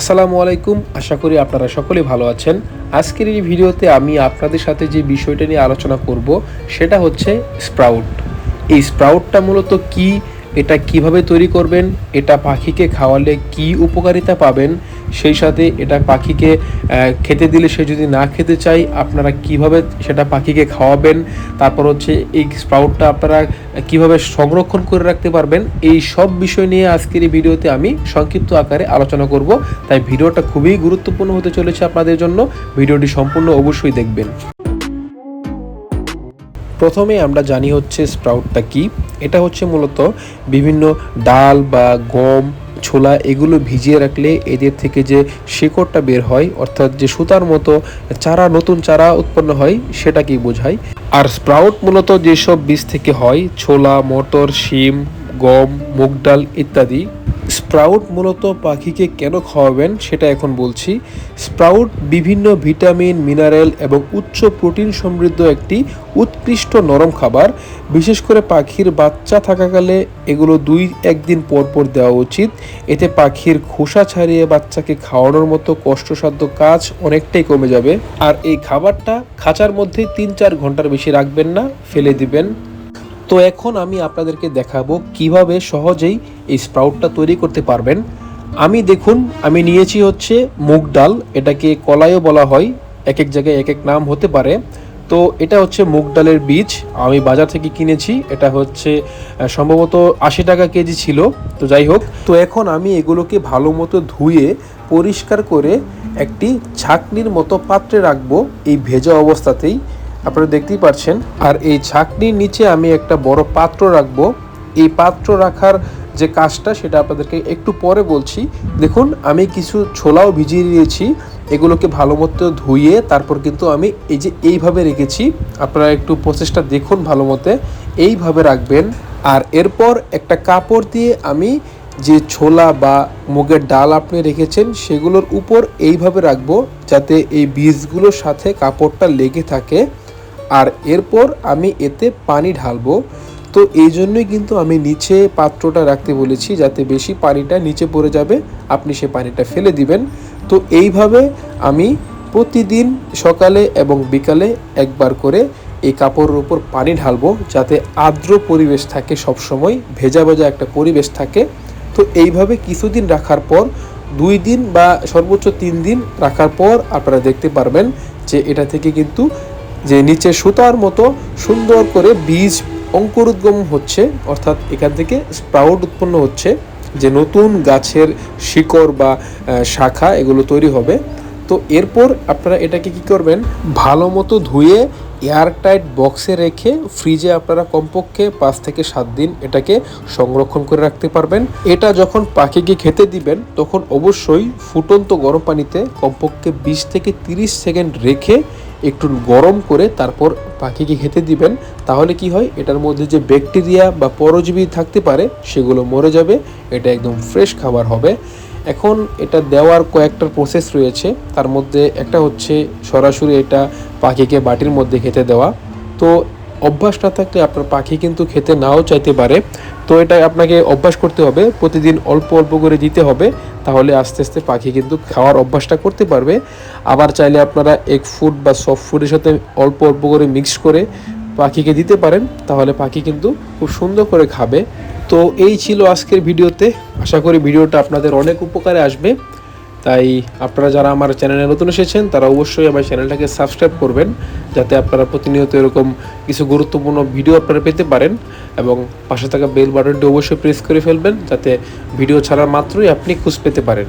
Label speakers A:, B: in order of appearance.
A: আসসালামু আলাইকুম, আশা করি আপনারা সকলে ভালো আছেন। আজকের এই ভিডিওতে আমি আপনাদের সাথে যে বিষয়টা নিয়ে আলোচনা করব, সেটা হচ্ছে স্প্রাউট। এই স্প্রাউটটা মূলত কি, এটা কীভাবে তৈরি করবেন, এটা পাখিকে খাওয়ালে কি উপকারিতা পাবেন সেই সাথে এটা পাখিকে খেতে দিলে সে যদি না খেতে চায়, আপনারা কীভাবে সেটা পাখিকে খাওয়াবেন? তারপর হচ্ছে এই স্প্রাউটটা আপনারা কীভাবে সংরক্ষণ করে রাখতে পারবেন? এই সব বিষয় নিয়ে আজকের এই ভিডিওতে আমি সংক্ষিপ্ত আকারে আলোচনা করব। তাই ভিডিওটা খুবই গুরুত্বপূর্ণ হতে চলেছে আপনাদের জন্য। ভিডিওটি সম্পূর্ণ অবশ্যই দেখবেন। প্রথমে আমরা জানি হচ্ছে স্প্রাউটটা কি। এটা হচ্ছে মূলত বিভিন্ন ডাল বা গম ছোলা এগুলো ভিজিয়ে রাখলে এদের থেকে যে শেকড়টা বের হয়, অর্থাৎ যে সুতার মতো চারা, নতুন চারা উৎপন্ন হয়, সেটাকেই বোঝায়। আর স্প্রাউট মূলত যেসব বীজ থেকে হয়, ছোলা, মটর, শিম, গম, মুগ ডাল ইত্যাদি স্প্রাউট মূলত পাখিকে কেন খাওয়াবেন সেটা এখন বলছি। স্প্রাউট বিভিন্ন ভিটামিন, মিনারেল এবং উচ্চ প্রোটিন সমৃদ্ধ একটি উৎকৃষ্ট নরম খাবার। বিশেষ করে পাখির বাচ্চা থাকাকালে এগুলো দুই একদিন পর পর দেওয়া উচিত। এতে পাখির খোসা ছাড়িয়ে বাচ্চাকে খাওয়ানোর মতো কষ্টসাধ্য কাজ অনেকটাই কমে যাবে। আর এই খাবারটা খাঁচার মধ্যে তিন চার ঘণ্টার বেশি রাখবেন না, ফেলে দিবেন। তো এখন আমি আপনাদেরকে দেখাবো কীভাবে সহজেই এই স্প্রাউটটা তৈরি করতে পারবেন। আমি দেখুন, আমি নিয়েছি হচ্ছে মুগ ডাল। এটাকে কলাইও বলা হয় এক এক জায়গায় এক এক নাম হতে পারে। তো এটা হচ্ছে মুগ ডালের বীজ। আমি বাজার থেকে কিনেছি। এটা হচ্ছে সম্ভবত আশি টাকা কেজি ছিল। তো যাই হোক, তো এখন আমি এগুলোকে ভালো মতো ধুয়ে, পরিষ্কার করে একটি ছাকনির মতো পাত্রে রাখব এই ভেজা অবস্থাতেই। আপনারা দেখতেই পাচ্ছেন আর এই ছাকনির নিচে আমি একটা বড় পাত্র রাখব। এই পাত্র রাখার যে কাজটা সেটা আপনাদেরকে একটু পরে বলছি। দেখুন, আমি কিছু ছোলাও ভিজিয়ে নিয়েছি, এগুলোকে ভালো মতো ধুয়ে তারপর কিন্তু আমি এই যে এইভাবে রেখেছি, আপনারা একটু প্রসেসটা দেখুন ভালো মতে। এইভাবে রাখবেন, আর এরপর একটা কাপড় দিয়ে আমি যে ছোলা বা মুগের ডাল আপনি রেখেছেন, সেগুলোর উপর এইভাবে রাখব, যাতে এই বীজগুলোর সাথে কাপড়টা লেগে থাকে। আর এরপর আমি এতে পানি ঢালবো। তো এই জন্যই কিন্তু আমি নিচে পাত্রটা রাখতে বলেছি, যাতে বেশি পানিটা নিচে পড়ে যাবে, আপনি সে পানিটা ফেলে দিবেন। তো এইভাবে আমি প্রতিদিন সকালে এবং বিকালে একবার করে এই কাপড়ের উপর পানি ঢালবো, যাতে আর্দ্র পরিবেশ থাকে সবসময়, ভেজা ভেজা একটা পরিবেশ থাকে। তো এইভাবে কিছুদিন রাখার পর, দুই দিন বা সর্বোচ্চ তিন দিন রাখার পর আপনারা দেখতে পারবেন যে এটা থেকে কিন্তু যে নিচে সুতার মতো সুন্দর করে বীজ অঙ্কুরোদ্গম হচ্ছে, অর্থাৎ এখান থেকে স্প্রাউট উৎপন্ন হচ্ছে, যে নতুন গাছের শিকড় বা শাখা এগুলো তৈরি হবে। তো এরপর আপনারা এটাকে কি করবেন? ভালো মতো ধুয়ে এয়ারটাইট বক্সে রেখে ফ্রিজে আপনারা কমপক্ষে পাঁচ থেকে সাত দিন এটাকে সংরক্ষণ করে রাখতে পারবেন। এটা যখন পাখিকে খেতে দিবেন, তখন অবশ্যই ফুটন্ত গরম পানিতে কমপক্ষে বিশ থেকে তিরিশ সেকেন্ড রেখে একটু গরম করে তারপর পাখিকে খেতে দিবেন, তাহলে কি হয়? এটার মধ্যে যে ব্যাকটেরিয়া বা পরজীবী থাকতে পারে, সেগুলো মরে যাবে, এটা একদম ফ্রেশ খাবার হবে। এখন এটা দেওয়ার কয়েকটা প্রসেস রয়েছে, তার মধ্যে একটা হচ্ছে সরাসরি এটা পাখিকে বাটির মধ্যে খেতে দেওয়া। তো অভ্যাস না থাকলে আপনার পাখি কিন্তু খেতে নাও চাইতে পারে তো এটা আপনাকে অভ্যাস করতে হবে, প্রতিদিন অল্প অল্প করে দিতে হবে, তাহলে আস্তে আস্তে পাখি কিন্তু খাওয়ার অভ্যাসটা করতে পারবে। আবার চাইলে আপনারা এক ফুড বা সফট ফুডের সাথে অল্প অল্প করে মিক্স করে পাখিকে দিতে পারেন, তাহলে পাখি কিন্তু খুব সুন্দর করে খাবে। তো এই ছিল আজকের ভিডিওতে, আশা করি ভিডিওটা আপনাদের অনেক উপকারে আসবে। তাই আপনারা যারা আমার চ্যানেলে নতুন এসেছেন, তারা অবশ্যই আমার চ্যানেলটাকে সাবস্ক্রাইব করবেন, যাতে আপনারা প্রতিনিয়ত এরকম কিছু গুরুত্বপূর্ণ ভিডিও আপনারা পেতে পারেন এবং পাশে থাকা বেল বাটনটি অবশ্যই প্রেস করে ফেলবেন, যাতে ভিডিও ছাড়া মাত্রই আপনি খুঁজ পেতে পারেন।